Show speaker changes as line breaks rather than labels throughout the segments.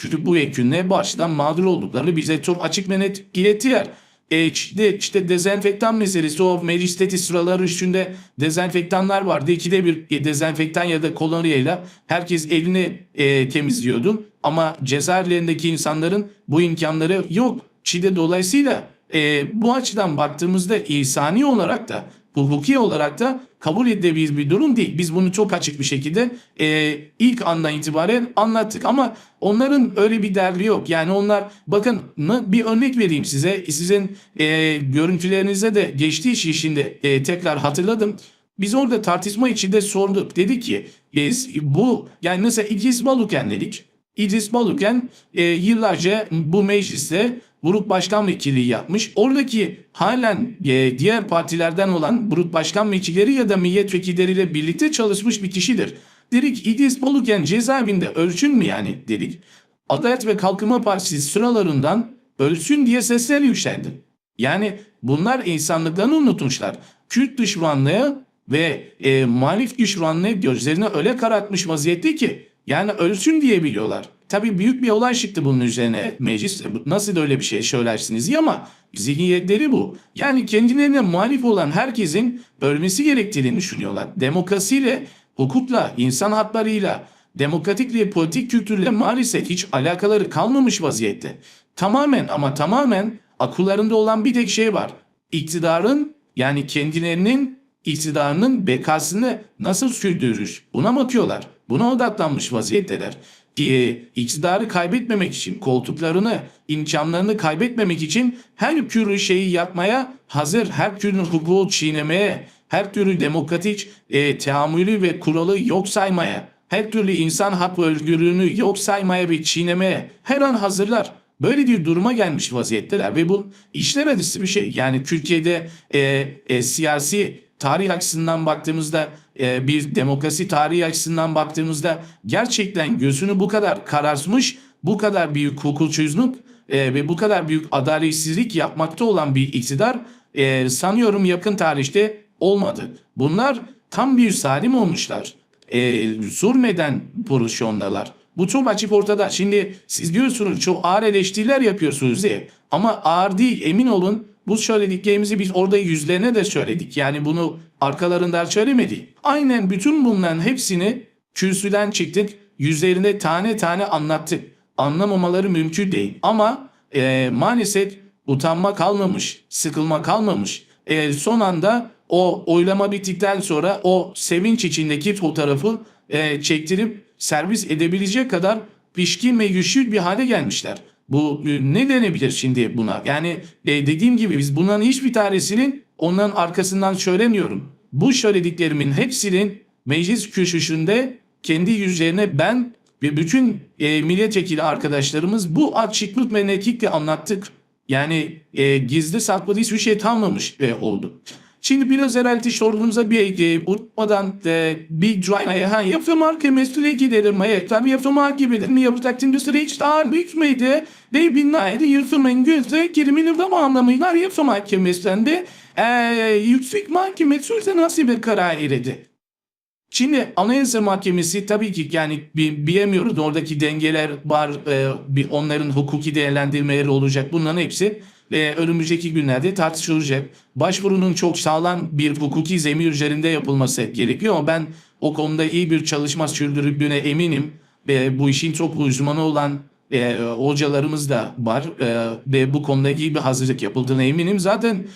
Çünkü bu yekünle baştan mağdur oldukları bize çok açık ve net ilettiler. E işte, işte dezenfektan meselesi o meclisteki sıraları üstünde dezenfektanlar vardı. İkide bir dezenfektan ya da kolonyayla herkes elini e, temizliyordu. Ama cezaevlerindeki insanların bu imkanları yok. Çin'de dolayısıyla e, bu açıdan baktığımızda insani olarak da hukuki olarak da kabul edilebilir bir durum değil. Biz bunu çok açık bir şekilde e, ilk andan itibaren anlattık ama onların öyle bir derdi yok. Yani onlar bakın bir örnek vereyim size. Sizin e, görüntülerinize de geçtiği için şimdi e, tekrar hatırladım. Biz orada tartışma içinde sorduk. Dedik ki biz bu yani mesela İdris Baluken dedik. İdris Baluken e, yıllarca bu mecliste grup başkan vekilliği yapmış. Oradaki halen e, diğer partilerden olan grup başkan vekilleri ya da milletvekilleriyle birlikte çalışmış bir kişidir. Dedik İdris Baluken cezaevinde ölçün mü yani dedik. Adalet ve Kalkınma Partisi sıralarından ölçün diye sesler yükseldi. Yani bunlar insanlıklarını unutmuşlar. Kürt düşmanlığı ve e, muhalif düşmanlığı gözlerine öyle karartmış vaziyette ki yani ölsün diye biliyorlar. Tabii büyük bir olay çıktı bunun üzerine meclis. Nasıl öyle bir şey söylersiniz ya ama zihniyetleri bu. Yani kendilerine muhalif olan herkesin ölmesi gerektiğini düşünüyorlar. Demokrasiyle, hukukla, insan haklarıyla, demokratik ve politik kültürle maalesef hiç alakaları kalmamış vaziyette. Tamamen ama tamamen akıllarında olan bir tek şey var. İktidarın yani kendilerinin iktidarının bekasını nasıl sürdürür? Buna bakıyorlar. Buna odaklanmış vaziyetteler. Ki iktidarı kaybetmemek için, koltuklarını, imkanlarını kaybetmemek için her türlü şeyi yapmaya hazır, her türlü hukuku çiğnemeye, her türlü demokratik e, teamülü ve kuralı yok saymaya, her türlü insan hak ve özgürlüğünü yok saymaya ve çiğnemeye her an hazırlar. Böyle bir duruma gelmiş vaziyetteler ve bu işler bir şey. Yani Türkiye'de e, e, siyasi tarih açısından baktığımızda e, bir demokrasi tarihi açısından baktığımızda gerçekten gözünü bu kadar karartmış, bu kadar büyük hukuksuzluk e, ve bu kadar büyük adaletsizlik yapmakta olan bir iktidar e, sanıyorum yakın tarihte olmadı. Bunlar tam bir salim olmuşlar. E, zulmeden pozisyondalar. Bu çok açık ortada. Şimdi siz diyorsunuz çok ağır eleştiriler yapıyorsunuz diye. Ama ağır değil emin olun bu söylediklerimizi biz orada yüzlerine de söyledik. Yani bunu arkalarından söylemedik. Aynen bütün bunların hepsini kürsüden çıktık. Yüzlerine tane tane anlattık. Anlamamaları mümkün değil. Ama e, maalesef utanma kalmamış, sıkılma kalmamış. E, son anda o oylama bittikten sonra o sevinç içindeki fotoğrafı e, çektirip servis edebilecek kadar pişkin ve güçlü bir hale gelmişler. Bu e, ne denebilir şimdi buna? Yani e, dediğim gibi biz bunların hiçbir tanesinin onların arkasından söylemiyorum. Bu söylediklerimin hepsinin meclis kürsüsünde kendi yüzlerine ben ve bütün e, milletvekili arkadaşlarımız bu açıklık ve netlikle anlattık. Yani e, gizli saklı hiçbir şey kalmamış e, oldu. Şimdi biraz herhalde sorduğunuza bir e, unutmadan e, bir cümleye ha yapı mahkemesine gidelim. Hayır tabii yapı mahkemesine yapacaktım süreç daha büyük müydü? Ve binaydı yırtımın gözü kirimini zamanlamaylar yapı mahkemesinde e, yüksek mahkemesi üzerine nasıl bir karar verdi? Şimdi Anayasa Mahkemesi tabii ki yani bi- bilemiyoruz oradaki dengeler var, e, onların hukuki değerlendirmeleri olacak. Bunların hepsi e, önümüzdeki günlerde tartışılacak. Başvurunun çok sağlam bir hukuki zemin üzerinde yapılması gerekiyor ama ben o konuda iyi bir çalışma sürdürüldüğüne eminim. Ve bu işin çok uzmanı olan e, hocalarımız da var e, ve bu konuda iyi bir hazırlık yapıldığına eminim. Zaten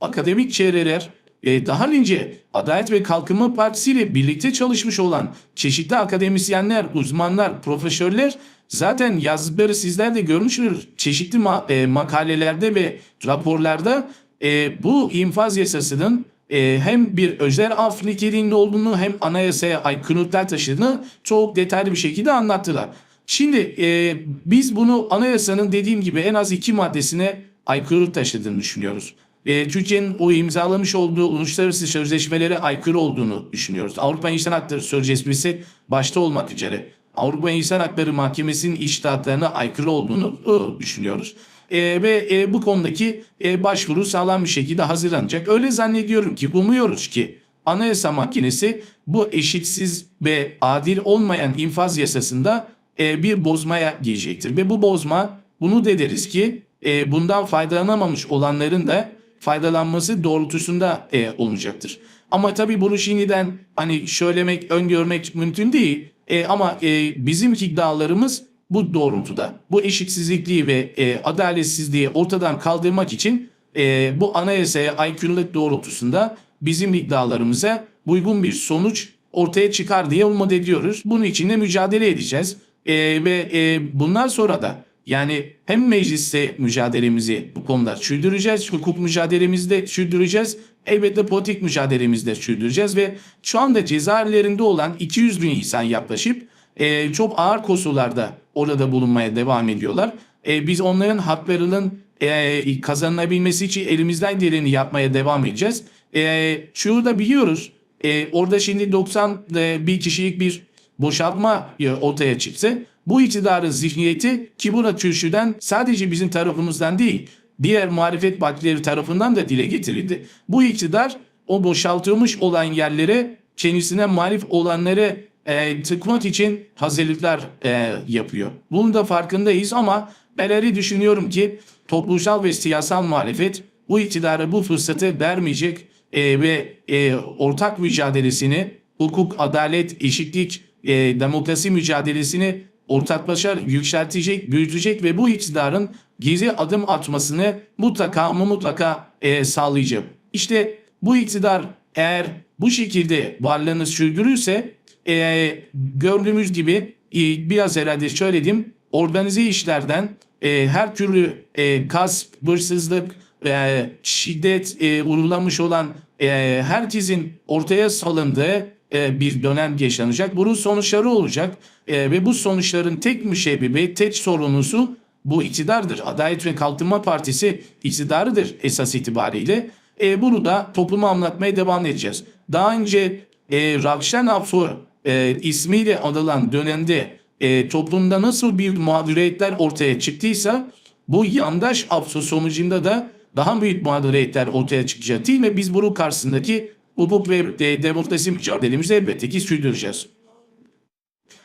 akademik çevreler e, daha önce Adalet ve Kalkınma Partisi ile birlikte çalışmış olan çeşitli akademisyenler, uzmanlar, profesörler zaten yazdıkları sizler de görmüşsünüz. Çeşitli ma- e, makalelerde ve raporlarda e, bu infaz yasasının e, hem bir özel af niteliğinde olduğunu hem anayasaya aykırılıklar taşıdığını çok detaylı bir şekilde anlattılar. Şimdi e, biz bunu anayasanın dediğim gibi en az iki maddesine aykırılık taşıdığını düşünüyoruz. E, Türkiye'nin o imzalamış olduğu uluslararası sözleşmelere aykırı olduğunu düşünüyoruz. Avrupa İnsan Hakları Sözleşmesi başta olmak üzere Avrupa İnsan Hakları Mahkemesi'nin iştahatlarına aykırı olduğunu düşünüyoruz. E, ve e, bu konudaki e, başvuru sağlam bir şekilde hazırlanacak. Öyle zannediyorum ki, umuyoruz ki Anayasa Mahkemesi bu eşitsiz ve adil olmayan infaz yasasında e, bir bozmaya girecektir. Ve bu bozma bunu da deriz ki e, bundan faydalanamamış olanların da faydalanması doğrultusunda e, olacaktır. Ama tabii bunu şimdiden hani söylemek, öngörmek mümkün değil. E, ama e, bizim iddialarımız bu doğrultuda. Bu eşitsizlikliği ve e, adaletsizliği ortadan kaldırmak için e, bu anayasaya aykırılık doğrultusunda bizim iddialarımıza uygun bir sonuç ortaya çıkar diye umut ediyoruz. Bunun için de mücadele edeceğiz. E, ve e, bundan sonra da yani hem mecliste mücadelemizi bu konuda sürdüreceğiz, hukuk mücadelemizi de sürdüreceğiz. Elbette politik mücadelemizi de sürdüreceğiz ve şu anda cezaevlerinde olan 200 bin insan yaklaşıp e, çok ağır koşullarda orada bulunmaya devam ediyorlar. E, biz onların haklarının e, kazanılabilmesi için elimizden geleni yapmaya devam edeceğiz. E, şunu da biliyoruz. E, orada şimdi 90 e, bir kişilik bir boşaltma e, ortaya çıksa bu iktidarın zihniyeti ki buna kürsüden sadece bizim tarafımızdan değil diğer muhalefet partileri tarafından da dile getirildi. Bu iktidar o boşaltılmış olan yerlere kendisine muhalif olanları e, tıkmak için hazırlıklar e, yapıyor. Bunun da farkındayız ama ben öyle düşünüyorum ki toplumsal ve siyasal muhalefet bu iktidara bu fırsatı vermeyecek e, ve e, ortak mücadelesini hukuk, adalet, eşitlik, e, demokrasi mücadelesini ortaklaşa yükseltecek, büyütecek ve bu iktidarın gizli adım atmasını mutlaka ama mutlaka e, sağlayacak. İşte bu iktidar eğer bu şekilde varlığını sürdürürse e, gördüğümüz gibi e, biraz herhalde söyledim organize işlerden e, her türlü e, gasp, hırsızlık, e, şiddet e, uygulamış olan e, herkesin ortaya salındığı e, bir dönem yaşanacak. Bunun sonuçları olacak e, ve bu sonuçların tek müşebbibi, tek sorumlusu bu iktidardır. Adalet ve Kalkınma Partisi iktidarıdır esas itibariyle. E, bunu da topluma anlatmaya devam edeceğiz. Daha önce e, Rakşan Afur e, ismiyle anılan dönemde e, toplumda nasıl bir mağduriyetler ortaya çıktıysa bu yandaş Afsu sonucunda da daha büyük mağduriyetler ortaya çıkacak değil mi? Biz bunun karşısındaki hukuk ve e, demokrasi mücadelemizi elbette ki sürdüreceğiz.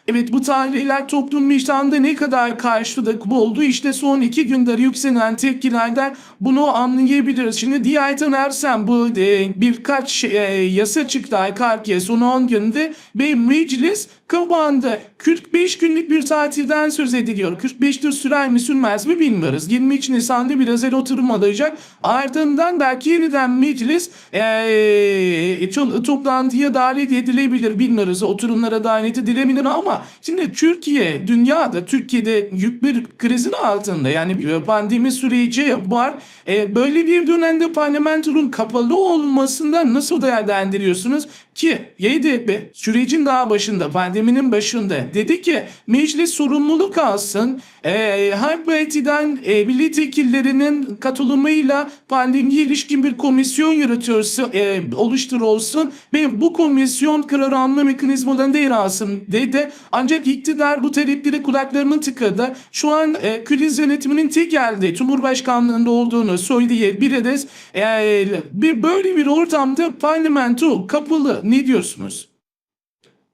Evet bu tarihler toplum vicdanında ne kadar karşılık buldu işte son iki günde yükselen tepkilerden bunu anlayabiliriz. Şimdi Diyaytan Ersen bu e, birkaç e, yasa çıktı arka son 10 günde ve meclis kapandı. 45 günlük bir tatilden söz ediliyor. 45 gün sürer mi sürmez mi bilmiyoruz. 23 Nisan'da bir özel oturum alacak. Ardından belki yeniden meclis e, toplantıya davet edilebilir bilmiyoruz. Oturumlara davet edilebilir ama şimdi Türkiye dünyada Türkiye'de yük bir krizin altında yani pandemi süreci var. E, böyle bir dönemde parlamentonun kapalı olmasından nasıl değerlendiriyorsunuz? Ki YDP sürecin daha başında pandeminin başında dedi ki meclis sorumluluk alsın. E, her partiden e, milletvekillerinin katılımıyla pandemiye ilişkin bir komisyon yürütüyorsa e, oluşturulsun ve bu komisyon karar alma mekanizmalarında yer alsın dedi. Ancak iktidar bu talepleri kulaklarını tıkadı. Şu an e, kriz yönetiminin tek elde Cumhurbaşkanlığında olduğunu söyleyebiliriz. E, bir, böyle bir ortamda parlamento kapalı. Ne diyorsunuz?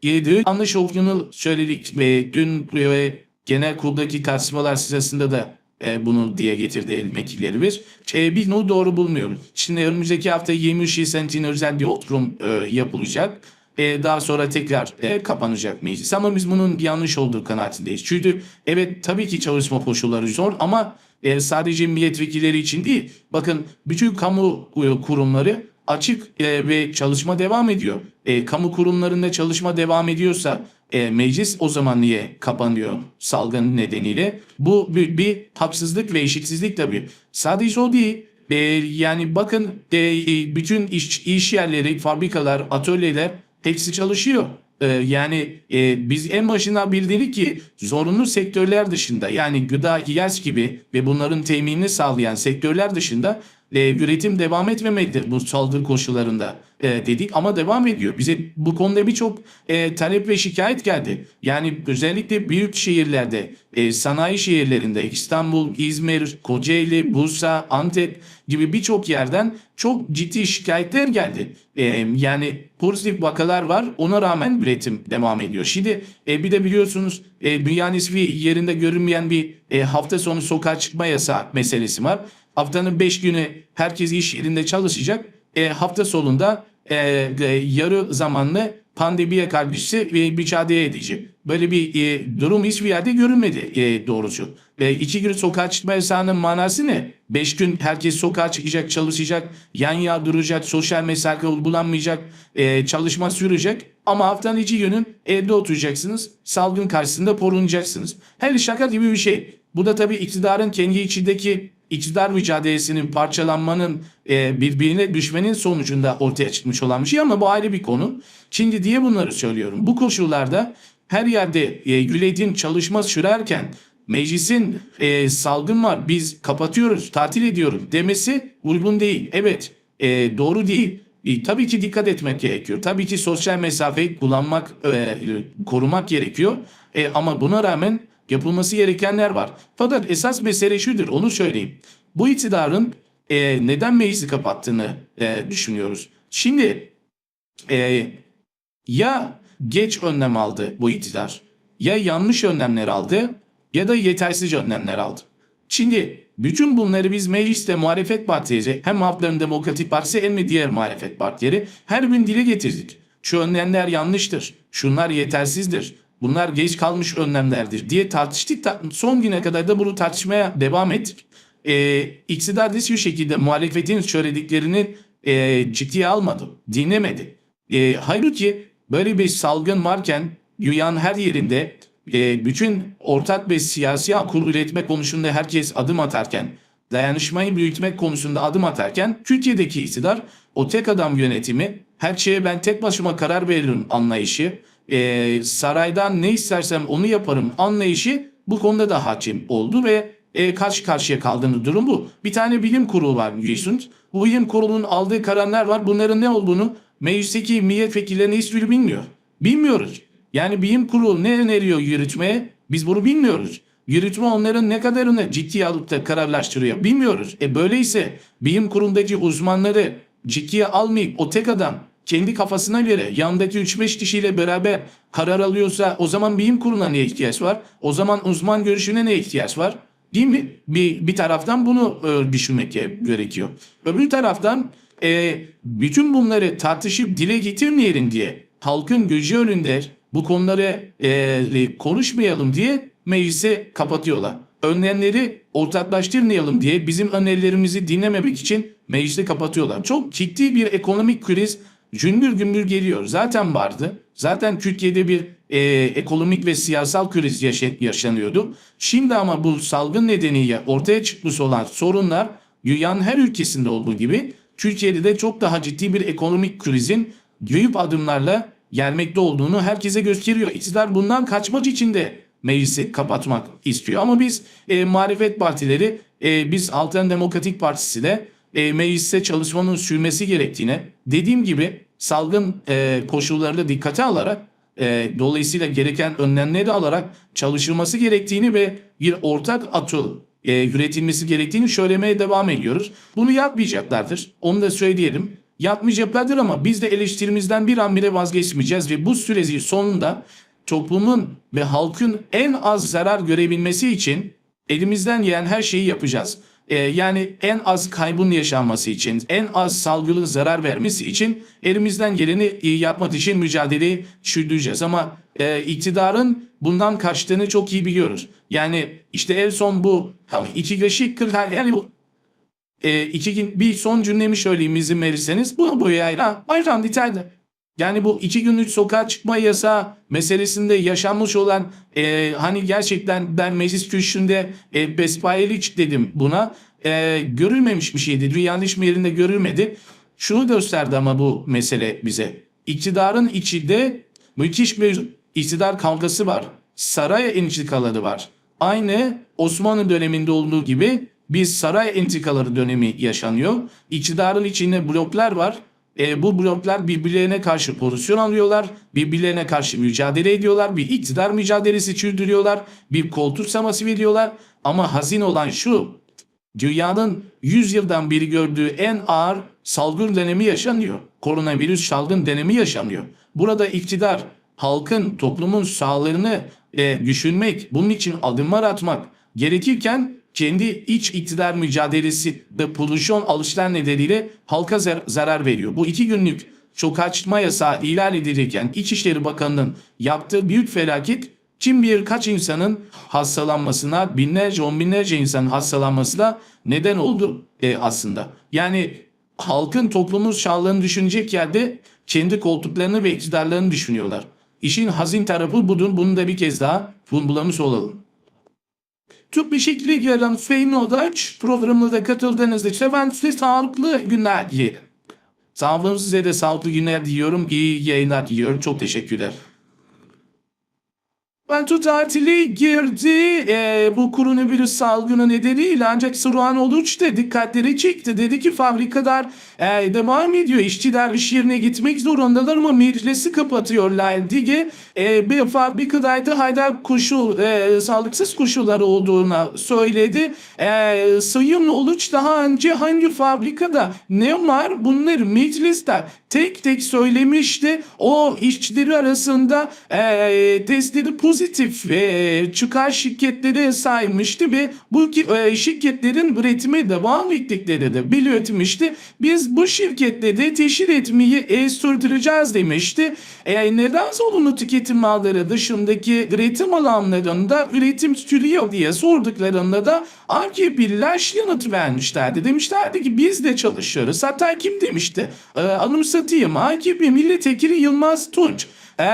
Yedi yanlış olduğunu söyledik ve dün ve genel kuruldaki tartışmalar sırasında da e, bunu diye getirdi el vekillerimiz. E, biz bunu doğru bulmuyoruz. Şimdi önümüzdeki hafta 23 Nisan için özel bir oturum e, yapılacak. E, daha sonra tekrar e, kapanacak meclis. Ama biz bunun yanlış olduğu kanaatindeyiz. Çünkü evet tabii ki çalışma koşulları zor ama e, sadece milletvekilleri için değil. Bakın bütün kamu e, kurumları açık e, ve çalışma devam ediyor. E, kamu kurumlarında çalışma devam ediyorsa e, meclis o zaman niye kapanıyor salgın nedeniyle? Bu bir, bir haksızlık ve eşitsizlik tabii. Sadece o değil. E, yani bakın e, bütün iş, iş yerleri, fabrikalar, atölyeler hepsi çalışıyor. Ee, yani e, biz en başından bildirdik ki zorunlu sektörler dışında yani gıda, ihtiyaç gibi ve bunların teminini sağlayan sektörler dışında e, üretim devam etmemelidir bu saldırı koşullarında e, dedik ama devam ediyor. Bize bu konuda birçok e, talep ve şikayet geldi. Yani özellikle büyük şehirlerde, e, sanayi şehirlerinde İstanbul, İzmir, Kocaeli, Bursa, Antep gibi birçok yerden çok ciddi şikayetler geldi. E, yani pozitif vakalar var ona rağmen üretim devam ediyor. Şimdi e, bir de biliyorsunuz e, dünyanın hiçbir yerinde görünmeyen bir e, hafta sonu sokağa çıkma yasağı meselesi var. Haftanın 5 günü herkes iş yerinde çalışacak. E, hafta sonunda e, e, yarı zamanlı pandemiye karşı bir mücadele edecek. Böyle bir e, durum hiçbir yerde görünmedi e, doğrusu. E, iki gün sokağa çıkma yasağının manası ne? Beş gün herkes sokağa çıkacak, çalışacak, yan yana duracak, sosyal mesafe bulanmayacak, e, çalışma sürecek. Ama haftanın iki günün evde oturacaksınız, salgın karşısında korunacaksınız. Her şaka gibi bir şey. Bu da tabii iktidarın kendi içindeki iktidar mücadelesinin parçalanmanın e, birbirine düşmenin sonucunda ortaya çıkmış olan bir şey ama bu ayrı bir konu. Şimdi diye bunları söylüyorum. Bu koşullarda her yerde e, yönetim çalışma sürerken meclisin e, salgın var biz kapatıyoruz tatil ediyoruz demesi uygun değil. Evet e, doğru değil. E, tabii ki dikkat etmek gerekiyor. Tabii ki sosyal mesafeyi kullanmak, e, korumak gerekiyor. E, ama buna rağmen yapılması gerekenler var. Fakat esas mesele şudur, onu söyleyeyim. Bu iktidarın e, neden meclisi kapattığını e, düşünüyoruz. Şimdi e, ya geç önlem aldı bu iktidar, ya yanlış önlemler aldı ya da yetersiz önlemler aldı. Şimdi bütün bunları biz mecliste muhalefet partileri hem Halkların Demokratik Partisi hem de diğer muhalefet partileri her gün dile getirdik. Şu önlemler yanlıştır, şunlar yetersizdir, bunlar geç kalmış önlemlerdir diye tartıştık. Son güne kadar da bunu tartışmaya devam ettik. Ee, iktidar da şu şekilde muhalefetin söylediklerini e, ciddiye almadı, dinlemedi. E, halbuki böyle bir salgın varken dünyanın her yerinde e, bütün ortak ve siyasi akıl üretme konusunda herkes adım atarken, dayanışmayı büyütmek konusunda adım atarken Türkiye'deki iktidar o tek adam yönetimi, her şeye ben tek başıma karar veririm anlayışı, e, saraydan ne istersem onu yaparım anlayışı bu konuda da hakim oldu ve e, karşı karşıya kaldığını durum bu. Bir tane bilim kurulu var biliyorsunuz. Bu bilim kurulunun aldığı kararlar var. Bunların ne olduğunu meclisteki milletvekillerine hiçbiri bilmiyor. Bilmiyoruz. Yani bilim kurulu ne öneriyor yürütmeye biz bunu bilmiyoruz. Yürütme onların ne kadarını ciddiye alıp da kararlaştırıyor bilmiyoruz. E böyleyse bilim kurulundaki uzmanları ciddiye almayıp o tek adam kendi kafasına göre yandaki 3-5 kişiyle beraber karar alıyorsa o zaman bilim kuruluna ne ihtiyaç var? O zaman uzman görüşüne ne ihtiyaç var? Değil mi? Bir, bir taraftan bunu e, düşünmek gerekiyor. Öbür taraftan e, bütün bunları tartışıp dile getirmeyelim diye halkın gözü önünde bu konuları e, konuşmayalım diye meclisi kapatıyorlar. Önlemleri ortaklaştırmayalım diye bizim önerilerimizi dinlememek için meclisi kapatıyorlar. Çok ciddi bir ekonomik kriz cümbür gümbür geliyor. Zaten vardı. Zaten Türkiye'de bir e, ekonomik ve siyasal kriz yaşanıyordu. Şimdi ama bu salgın nedeniyle ortaya çıkmış olan sorunlar dünyanın her ülkesinde olduğu gibi Türkiye'de de çok daha ciddi bir ekonomik krizin büyük adımlarla gelmekte olduğunu herkese gösteriyor. İktidar bundan kaçmak için de meclisi kapatmak istiyor. Ama biz e, muhalefet partileri, e, biz Halkların Demokratik Partisi de e, mecliste çalışmanın sürmesi gerektiğine, dediğim gibi salgın e, koşullarını dikkate alarak, e, dolayısıyla gereken önlemleri alarak çalışılması gerektiğini ve bir ortak atıl e, üretilmesi gerektiğini söylemeye devam ediyoruz. Bunu yapmayacaklardır. Onu da söyleyelim. Yapmayacaklardır ama biz de eleştirimizden bir an bile vazgeçmeyeceğiz ve bu süreci sonunda toplumun ve halkın en az zarar görebilmesi için elimizden gelen her şeyi yapacağız. Ee, yani en az kaybın yaşanması için, en az salgılı zarar vermesi için elimizden geleni yapmak için mücadeleyi sürdüreceğiz. Ama e, iktidarın bundan kaçtığını çok iyi biliyoruz. Yani işte en son bu iki kaşık kırk yani bu e, iki bir son cümlemi söyleyeyim izin verirseniz. Bu bu yayla bayram biterdi. Yani bu iki günlük sokağa çıkma yasağı meselesinde yaşanmış olan e, hani gerçekten ben meclis kürsüsünde e, bespayelik dedim buna. E, görülmemiş bir şeydi. Dünyanın hiçbir yerinde görülmedi. Şunu gösterdi ama bu mesele bize. İktidarın içinde müthiş bir iktidar kavgası var. Saray entrikaları var. Aynı Osmanlı döneminde olduğu gibi bir saray entikaları dönemi yaşanıyor. İktidarın içinde bloklar var. E, bu bloklar birbirlerine karşı pozisyon alıyorlar. Birbirlerine karşı mücadele ediyorlar. Bir iktidar mücadelesi sürdürüyorlar. Bir koltuk saması veriyorlar. Ama hazin olan şu. Dünyanın 100 yıldan beri gördüğü en ağır salgın dönemi yaşanıyor. Koronavirüs salgın dönemi yaşanıyor. Burada iktidar halkın, toplumun sağlığını e, düşünmek, bunun için adımlar atmak gerekirken kendi iç iktidar mücadelesi ve pozisyon alışlar nedeniyle halka zar- zarar veriyor. Bu iki günlük sokağa yasağı ilan edilirken İçişleri Bakanı'nın yaptığı büyük felaket kim bilir kaç insanın hastalanmasına, binlerce, on binlerce insanın hastalanmasına neden oldu e, aslında. Yani halkın toplumun sağlığını düşünecek yerde kendi koltuklarını ve iktidarlarını düşünüyorlar. İşin hazin tarafı budur. Bunu da bir kez daha vurgulamış olalım. Çok teşekkür ediyorum Sayın Odaç. Programımıza katıldığınız için ben size sağlıklı günler dilerim. Sağ olun size de sağlıklı günler diliyorum. İyi yayınlar diliyorum. Çok teşekkürler. Bento tatili girdi. Ee, bu koronavirüs salgını nedeniyle ancak Suruhan Oluç da dikkatleri çekti. Dedi ki fabrikalar e, devam ediyor. İşçiler iş yerine gitmek zorundalar ama meclisi kapatıyorlar diye e, bir fabrikadaydı hala koşul, e, sağlıksız koşullar olduğunu söyledi. E, Sayın Oluç daha önce hangi fabrikada ne var bunları mecliste tek tek söylemişti. O işçileri arasında e, testleri pozitif e, çıkan şirketleri saymıştı ve bu e, şirketlerin üretime devam ettikleri de belirtmişti. Biz bu şirketleri teşhir etmeyi e, sürdüreceğiz demişti. E, neden zorunlu tüketim malları dışındaki üretim alanlarında üretim sürüyor diye sorduklarında da AKP'liler yanıt vermişlerdi. Demişlerdi ki biz de çalışıyoruz. Hatta kim demişti? E, anımsatayım. AKP milletvekili Yılmaz Tunç. Ee,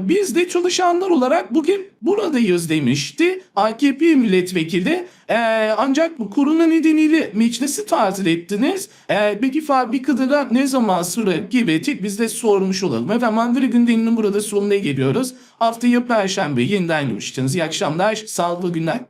biz de çalışanlar olarak bugün buradayız demişti. AKP milletvekili Ee, ancak bu korona nedeniyle meclisi tatil ettiniz. Ee, peki fabrikada ne zaman süre gibi tek biz de sormuş olalım. Efendim Andri Gündeğinin burada sonuna geliyoruz. Haftaya Perşembe yeniden görüşeceğiz. İyi akşamlar, sağlıklı günler.